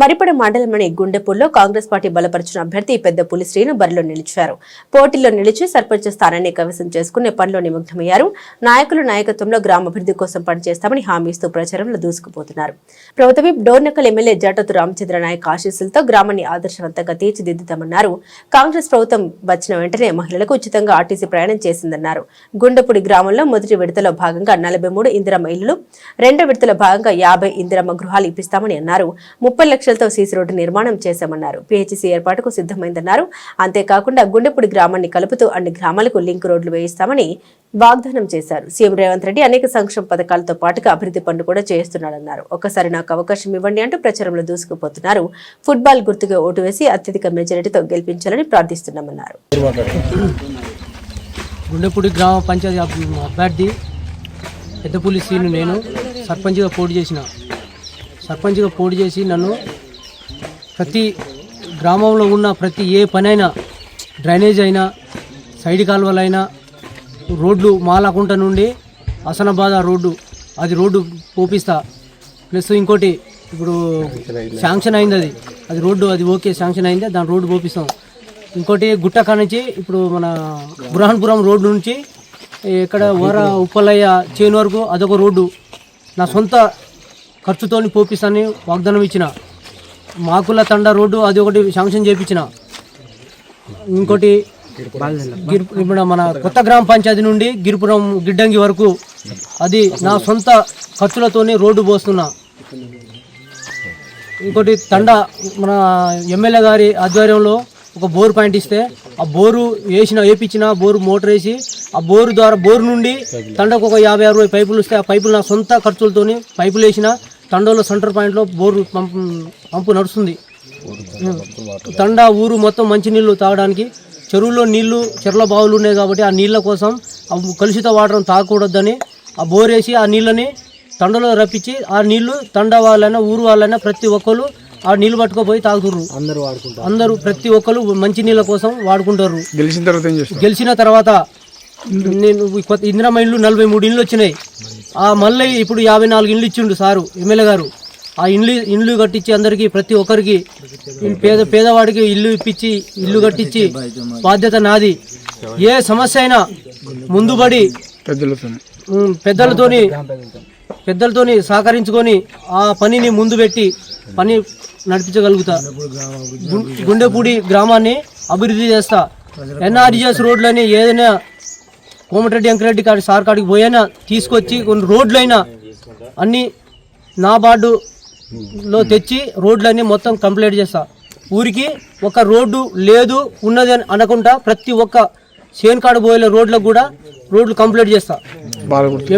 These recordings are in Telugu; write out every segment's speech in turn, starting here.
మరిపడ మండలంలోని గుండెపూర్లో కాంగ్రెస్ పార్టీ బలపరిచిన అభ్యర్థి పెద్ద పులి శ్రీను బరిలో నిలిచారు. పోటీలో నిలిచి సర్పంచ్ స్థానాన్ని కవసం చేసుకునే పనిలో నిమగ్నమయ్యారు. నాయకులు నాయకత్వంలో గ్రామాభివృద్ధి కోసం పనిచేస్తామని హామీ ఇస్తూ ప్రచారంలో దూసుకుపోతున్నారు. ప్రభుత్వ డోర్నకల్ ఎమ్మెల్యే జటతు రామచంద్ర నాయక్ ఆశీస్సులతో గ్రామాన్ని ఆదర్శవంతంగా తీర్చిదిద్దుతామన్నారు. కాంగ్రెస్ ప్రభుత్వం వచ్చిన వెంటనే మహిళలకు ఉచితంగా ఆర్టీసీ ప్రయాణం చేసిందన్నారు. గుండెపూడి గ్రామంలో మొదటి విడతలో భాగంగా నలభై మూడు ఇందిరమ్మ ఇళ్ళు రెండో విడతలో భాగంగా యాభై ఇందిరమ్మ గృహాలు ఇప్పిస్తామని అన్నారు. ముప్పై లక్షలతో సీసీ రోడ్డు నిర్మాణం చేశామన్నారు. పిహెచ్సి ఏర్పాటుకు సిద్ధమైందన్నారు. అంతేకాకుండా గుండెపూడి గ్రామాన్ని కలుపుతూ అన్ని గ్రామాలకు లింక్ రోడ్లు వేయిస్తామని వాగ్దానం చేశారు. సీఎం రేవంత్ రెడ్డి అనేక సంక్షేమ పథకాలతో పాటుగా అభివృద్ధి పనులు కూడా చేస్తున్నాడన్నారు. ఒక్కసారి నాకు అవకాశం ఇవ్వండి అంటూ ప్రచారంలో దూసుకుపోతున్నారు. ఫుట్బాల్ గుర్తుగా ఓటు వేసి అత్యధిక మెజారిటీతో గెలిపించాలని ప్రార్థిస్తున్నామన్నారు. గుండెపూడి గ్రామ పంచాయతీ అభ్యర్థి పెద్దపూలి సీను నేను. సర్పంచ్గా పోటీ చేసిన. సర్పంచ్గా పోటీ చేసి నన్ను ప్రతి గ్రామంలో ఉన్న ప్రతి ఏ పనైనా డ్రైనేజ్ అయినా సైడ్ కాలువలైనా రోడ్లు మాలకుంట నుండి అసనాబాద్ రోడ్డు అది రోడ్డు పోపిస్తా. ప్లస్ ఇంకోటి ఇప్పుడు శాంక్షన్ అయింది అది. అది రోడ్డు అది ఓకే శాంక్షన్ అయింది దాని రోడ్డు పోపిస్తాం. ఇంకోటి గుట్టకా నుంచి ఇప్పుడు మన బురహాన్పురం రోడ్డు నుంచి ఇక్కడ వర ఉప్పలయ్య చేను వరకు అదొక రోడ్డు. నా సొంత ఖర్చుతోని పోపిస్తానని వాగ్దానం ఇచ్చిన. మాకుల తండ రోడ్డు అది ఒకటి శాంక్షన్ చేయించిన ఇంకోటి గిర్ ఇప్పుడు మన కొత్త గ్రామ పంచాయతీ నుండి గిరిపురం గిడ్డంగి వరకు అది నా సొంత ఖర్చులతోనే రోడ్డు పోస్తున్నా. ఇంకోటి తండ మన ఎమ్మెల్యే గారి ఆధ్వర్యంలో ఒక బోర్ పాయింట్ ఇస్తే ఆ బోరు వేసిన వేపించిన బోరు మోటార్ వేసి ఆ బోరు ద్వారా బోరు నుండి తండకు ఒక యాభై అరవై పైపులు వస్తే ఆ పైపులు నా సొంత ఖర్చులతోని పైపులు వేసిన తండలో సెంటర్ పాయింట్లో బోరు పంపు పంపు నడుస్తుంది. తండా ఊరు మొత్తం మంచినీళ్ళు తాగడానికి చెరువులో నీళ్ళు చెర్ల బావులు ఉన్నాయి కాబట్టి ఆ నీళ్ళ కోసం కలుషిత వాటర్ తాగకూడదని ఆ బోర్ వేసి ఆ నీళ్ళని తండలో రప్పించి ఆ నీళ్ళు తండ వాళ్ళైనా ఊరు వాళ్ళైనా ప్రతి ఒక్కరు ఆ నీళ్ళు పట్టుకుపోయి తాగుతుర్రు. అందరూ వాడుకుంటారు. అందరూ ప్రతి ఒక్కరు మంచి నీళ్ళ కోసం వాడుకుంటారు గెలిచిన తర్వాత గెలిచిన తర్వాత నేను ఇందిరమ్మ ఇల్లు నలభై మూడు ఇండ్లు వచ్చినాయి. ఆ మళ్ళీ ఇప్పుడు యాభై నాలుగు ఇండ్లు ఇచ్చిండు సారు ఎమ్మెల్యే గారు. ఆ ఇండ్లు ఇండ్లు కట్టించి అందరికీ ప్రతి ఒక్కరికి పేద పేదవాడికి ఇల్లు ఇప్పించి ఇల్లు కట్టించి బాధ్యత నాది. ఏ సమస్య అయినా ముందుబడి పెద్దలతోని పెద్దలతోని సహకరించుకొని ఆ పనిని ముందు పెట్టి పని నడిపించగలుగుతా. గు- గుండెపూడి గ్రామాన్ని అభివృద్ధి చేస్తా. ఎన్ఆర్జిఎస్ రోడ్లని ఏదైనా కోమటిరెడ్డి వెంకరెడ్డి కాడి సార్ కాడికి పోయినా తీసుకొచ్చి కొన్ని రోడ్లైనా అన్ని నా బార్డులో తెచ్చి రోడ్లన్నీ మొత్తం కంప్లీట్ చేస్తా. ఊరికి ఒక రోడ్డు లేదు ఉన్నది అని అనకుండా ప్రతి ఒక్క చేనుకాడ పోయే రోడ్లకు కూడా రోడ్లు కంప్లీట్ చేస్తా.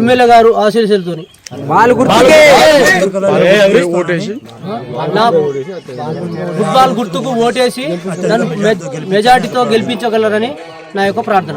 ఎమ్మెల్యే గారు నా ఫుట్బాల్ గుర్తుకు ఓటేసి నన్ను మెజార్టీతో గెలిపించగలరని నా యొక్క ప్రార్థన.